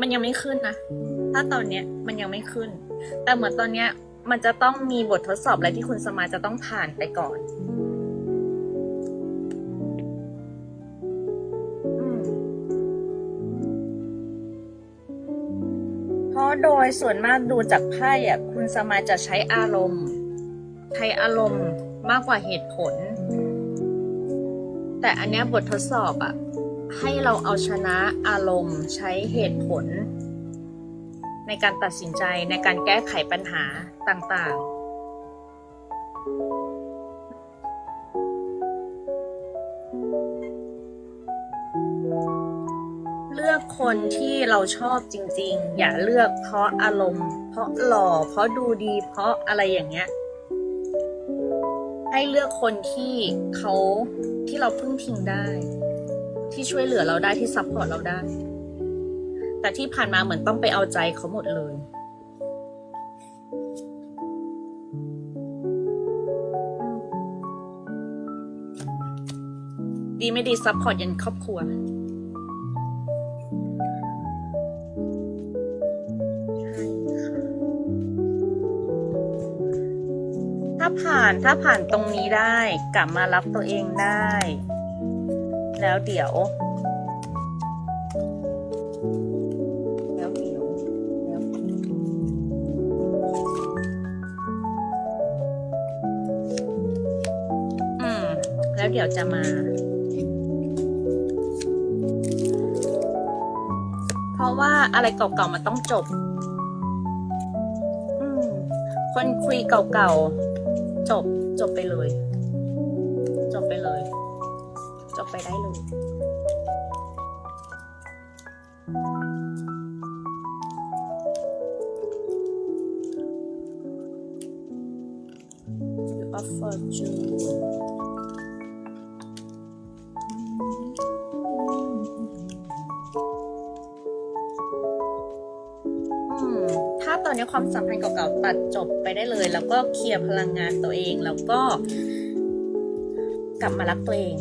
มันยังไม่ขึ้นนะ ถ้าตอนเนี้ยมันยังไม่ขึ้น แต่เหมือนตอนเนี้ย มันจะต้องมีบททดสอบอะไรที่คุณสมาจะต้องผ่านไปก่อนอืมเพราะโดยส่วนมากดูจากไพ่อะคุณสมาจะใช้อารมณ์ ใช้อารมณ์มากกว่าเหตุผล แต่อันเนี้ยบททดสอบอะ ให้เราเอาชนะอารมณ์ใช้เหตุผล ในการตัดสินใจในการแก้ไขปัญหาต่างๆเลือกคนที่เราชอบจริงๆ อย่าเลือกเพราะอารมณ์ เพราะหล่อ เพราะดูดี เพราะอะไรอย่างเงี้ย ให้เลือกคนที่เขาที่เราพึ่งพิงได้ ที่ช่วยเหลือเราได้ที่ซัพพอร์ตเราได้ แต่ที่ผ่านมาเหมือนต้องไปเอาใจเขาหมดเลย ดีไม่ดีซัพพอร์ตยันครอบครัวใช่ค่ะถ้าผ่านถ้าผ่านตรงนี้ได้กลับมารับตัวเองได้ แล้วเดี๋ยว แล้วเดี๋ยวแล้วเดี๋ยวอืมแล้วเดี๋ยวจะมา เพราะว่าอะไรเก่าๆมันต้องจบ อืม คนคุยเก่าๆจบจบไปเลย จบไปเลย จบไปได้เลย You offer to อืมถ้าตอนนี้ความสัมพันธ์เก่าๆตัดจบไปได้เลย แล้วก็เคลียร์พลังงานตัวเอง แล้วก็กลับมารักตัวเอง